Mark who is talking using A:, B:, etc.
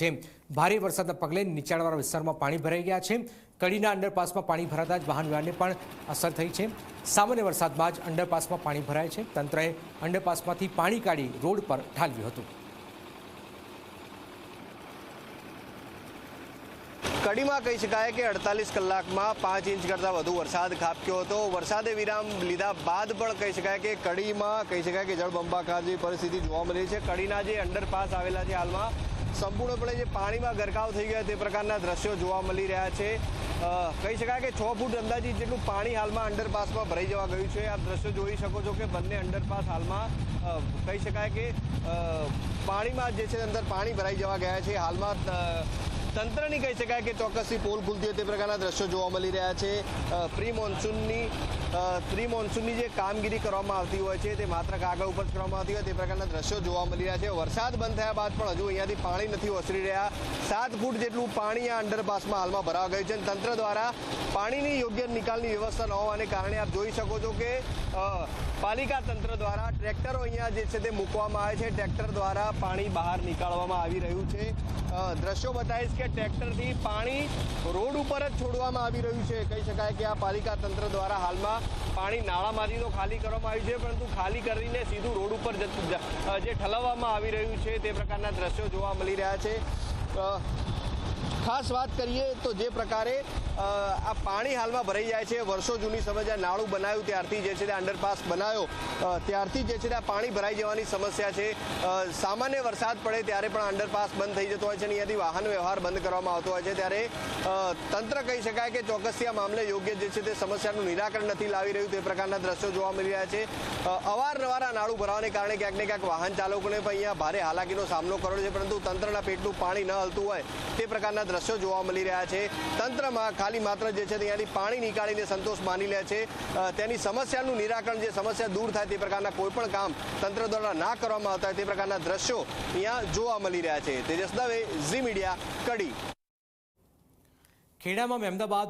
A: છે. ભારે વરસાદના પગલે નીચાણવાળા વિસ્તારમાં પાણી ભરાઈ ગયા છે. કડીના અંડરપાસમાં પાણી ભરાતા જ વાહન વ્યવહારને પણ અસર થઈ છે. સામાન્ય વરસાદમાં જ અંડરપાસમાં પાણી ભરાય છે. તંત્રએ અંડરપાસમાંથી પાણી કાઢી રોડ પર ઠાલવ્યું હતું.
B: કડીમાં કહી શકાય કે અડતાલીસ કલાકમાં પાંચ ઇંચ કરતાં વધુ વરસાદ ખાબક્યો હતો. વરસાદે વિરામ લીધા બાદ પણ કહી શકાય કે કડીમાં કહી શકાય કે જળબંબાકાર જેવી પરિસ્થિતિ જોવા મળી છે. કડીના જે અંડરપાસ આવેલા છે હાલમાં, સંપૂર્ણપણે જે પાણીમાં ગરકાવ થઈ ગયા તે પ્રકારના દ્રશ્યો જોવા મળી રહ્યા છે. કહી શકાય કે છ ફૂટ અંદાજિત જેટલું પાણી હાલમાં અંડરપાસમાં ભરાઈ જવા ગયું છે. આપ દ્રશ્યો જોઈ શકો છો કે બંને અંડરપાસ હાલમાં કહી શકાય કે પાણીમાં જે છે અંદર પાણી ભરાઈ જવા ગયા છે. હાલમાં તંત્રની કહી શકાય કે ચોક્કસથી પોલ ખુલતી હોય તે પ્રકારના દ્રશ્યો જોવા મળી રહ્યા છે. પ્રી મોન્સૂનની પ્રી મોન્સૂનની જે કામગીરી કરવામાં આવતી હોય છે તે માત્ર કાગળ ઉપર જ કરવામાં આવતી હોય તે પ્રકારના દ્રશ્યો જોવા મળી રહ્યા છે. વરસાદ બંધ થયા બાદ પણ હજુ અહીંયાથી પાણી નથી ઓસરી રહ્યા. સાત ફૂટ જેટલું પાણી આ અંડરપાસમાં હાલમાં ભરાવા ગયું છે તંત્ર દ્વારા પાણીની યોગ્ય નિકાલની વ્યવસ્થા ન હોવાને કારણે આપ જોઈ શકો છો કે પાલિકા તંત્ર દ્વારા ટ્રેક્ટરો અહીંયા જે છે તે મૂકવામાં આવે છે. ટ્રેક્ટર દ્વારા પાણી બહાર નીકાળવામાં આવી રહ્યું છે. દ્રશ્યો બતાવીશ કે ટ્રેક્ટરથી પાણી રોડ ઉપર જ છોડવામાં આવી રહ્યું છે. કહી શકાય કે આ પાલિકા તંત્ર દ્વારા હાલમાં પાણી નાળામાંથી તો ખાલી કરવામાં આવ્યું છે, પરંતુ ખાલી કરીને સીધું રોડ ઉપર જ- ઠલવવામાં આવી રહ્યું છે તે પ્રકારના દ્રશ્યો જોવા મળી રહ્યા છે. ખાસ વાત કરીએ તો જે પ્રકારે આ પાણી હાલમાં ભરાઈ જાય છે, વર્ષો જૂની સમજ નાળું બનાવ્યું ત્યારથી જે છે તે અંડરપાસ બનાવ્યો ત્યારથી જે છે તે આ પાણી ભરાઈ જવાની સમસ્યા છે. સામાન્ય વરસાદ પડે ત્યારે પણ અંડરપાસ બંધ થઈ જતો હોય છે અને અહીંયાથી વાહન વ્યવહાર બંધ કરવામાં આવતો હોય છે. ત્યારે તંત્ર કહી શકાય કે ચોક્કસથી આ મામલે યોગ્ય જે છે તે સમસ્યાનું નિરાકરણ નથી લાવી રહ્યું. તે પ્રકારના દ્રશ્યો જોવા મળી રહ્યા છે. અવારનવાર આ નાળું ભરાવાને કારણે ક્યાંક ને ક્યાંક વાહન ચાલકોને પણ અહીંયા ભારે હાલાકીનો સામનો કરવો છે, પરંતુ તંત્રના પેટનું પાણી ન હલતું હોય તે પ્રકારના દ્રશ્યો જોવા મળી રહ્યા છે. તંત્રમાં ખાલી માત્ર જે છે ત્યાંની પાણી નીકાળીને સંતોષ માની લે છે. તેની સમસ્યાનું નિરાકરણ જે સમસ્યા દૂર થાય તે પ્રકારના કોઈ પણ કામ તંત્ર દ્વારા ના કરવામાં આવતા તે પ્રકારના દ્રશ્યો અહીંયા જોવા મળી રહ્યા છે. Tejas Dave, Zee media Kadi.
A: ખેડામાં Mehmedabad